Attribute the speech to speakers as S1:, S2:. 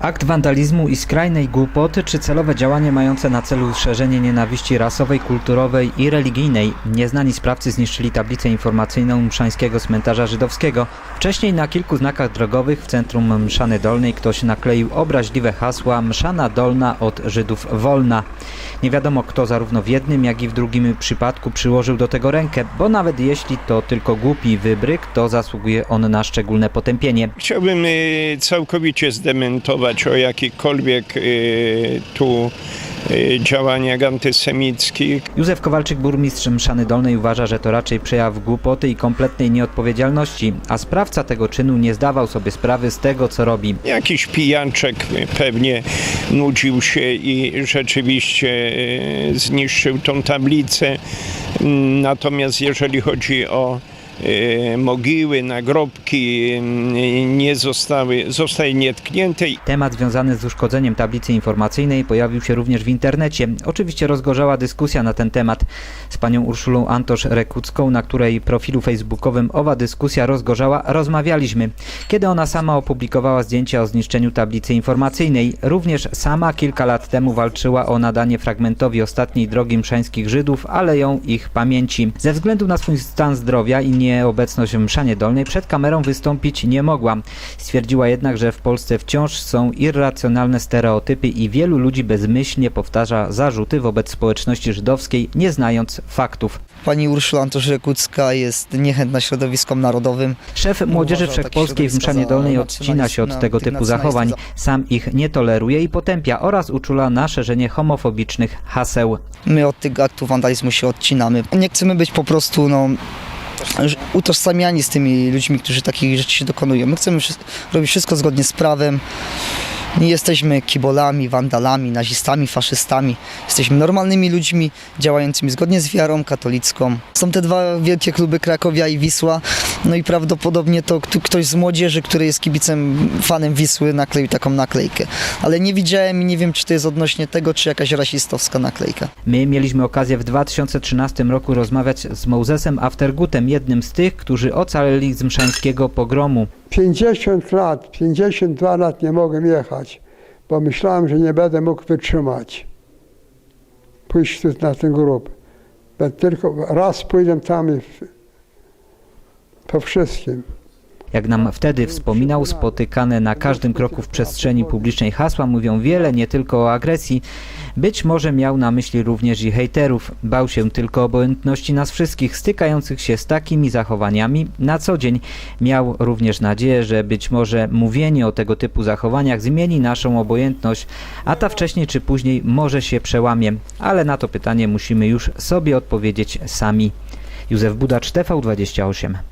S1: Akt wandalizmu i skrajnej głupoty, czy celowe działanie mające na celu szerzenie nienawiści rasowej, kulturowej i religijnej. Nieznani sprawcy zniszczyli tablicę informacyjną Mszańskiego Cmentarza Żydowskiego. Wcześniej na kilku znakach drogowych w centrum Mszany Dolnej ktoś nakleił obraźliwe hasła Mszana Dolna od Żydów wolna. Nie wiadomo kto zarówno w jednym, jak i w drugim przypadku przyłożył do tego rękę, bo nawet jeśli to tylko głupi wybryk, to zasługuje on na szczególne potępienie.
S2: Chciałbym y, całkowicie zdementować o jakichkolwiek y, tu y, działaniach antysemickich.
S1: Józef Kowalczyk, burmistrz Mszany Dolnej, uważa, że to raczej przejaw głupoty i kompletnej nieodpowiedzialności, a sprawca tego czynu nie zdawał sobie sprawy z tego, co robi.
S2: Jakiś pijanczek pewnie nudził się i rzeczywiście y, zniszczył tą tablicę. Natomiast jeżeli chodzi o mogiły, nagrobki, y, nie zostały, zostały nietknięte
S1: Temat związany z uszkodzeniem tablicy informacyjnej pojawił się również w internecie. Oczywiście rozgorzała dyskusja na ten temat z panią Urszulą Antosz-Rekucką, na której profilu facebookowym owa dyskusja rozgorzała, rozmawialiśmy. Kiedy ona sama opublikowała zdjęcia o zniszczeniu tablicy informacyjnej, również sama kilka lat temu walczyła o nadanie fragmentowi ostatniej drogi mszańskich Żydów, ale ją ich pamięci. Ze względu na swój stan zdrowia i nieobecność w Mszanie Dolnej przed kamerą wystąpić nie mogła. Stwierdziła jednak, że w Polsce wciąż są irracjonalne stereotypy i wielu ludzi bezmyślnie powtarza zarzuty wobec społeczności żydowskiej, nie znając faktów.
S3: Pani Urszula Antosz-Rekucka jest niechętna środowiskom narodowym.
S1: Szef Młodzieży Wszechpolskiej w Mszanie Dolnej odcina się od tego typu zachowań, sam ich nie toleruje i potępia oraz uczula na szerzenie homofobicznych haseł.
S3: My od tych aktów wandalizmu się odcinamy. Nie chcemy być po prostu no, utożsamiani z tymi ludźmi, którzy takich rzeczy się dokonują. My chcemy robić wszystko zgodnie z prawem. Nie jesteśmy kibolami, wandalami, nazistami, faszystami. Jesteśmy normalnymi ludźmi działającymi zgodnie z wiarą katolicką. Są te dwa wielkie kluby Krakowia i Wisła. No i prawdopodobnie to kto- ktoś z młodzieży, który jest kibicem, fanem Wisły, nakleił taką naklejkę. Ale nie widziałem i nie wiem, czy to jest odnośnie tego, czy jakaś rasistowska naklejka.
S1: My mieliśmy okazję w 2013 roku rozmawiać z Mozesem Aftergutem, jednym z tych, którzy ocaleli z mszańskiego pogromu.
S4: 50 lat, 52 lat nie mogłem jechać, bo myślałem, że nie będę mógł wytrzymać. Pójść tu na ten grób. Bo tylko raz pójdę tam i po wszystkim.
S1: Jak nam wtedy wspominał, spotykane na każdym kroku w przestrzeni publicznej hasła mówią wiele, nie tylko o agresji. Być może miał na myśli również i hejterów. Bał się tylko obojętności nas wszystkich, stykających się z takimi zachowaniami na co dzień. Miał również nadzieję, że być może mówienie o tego typu zachowaniach zmieni naszą obojętność, a ta wcześniej czy później może się przełamie. Ale na to pytanie musimy już sobie odpowiedzieć sami. Józef Budacz, TV28.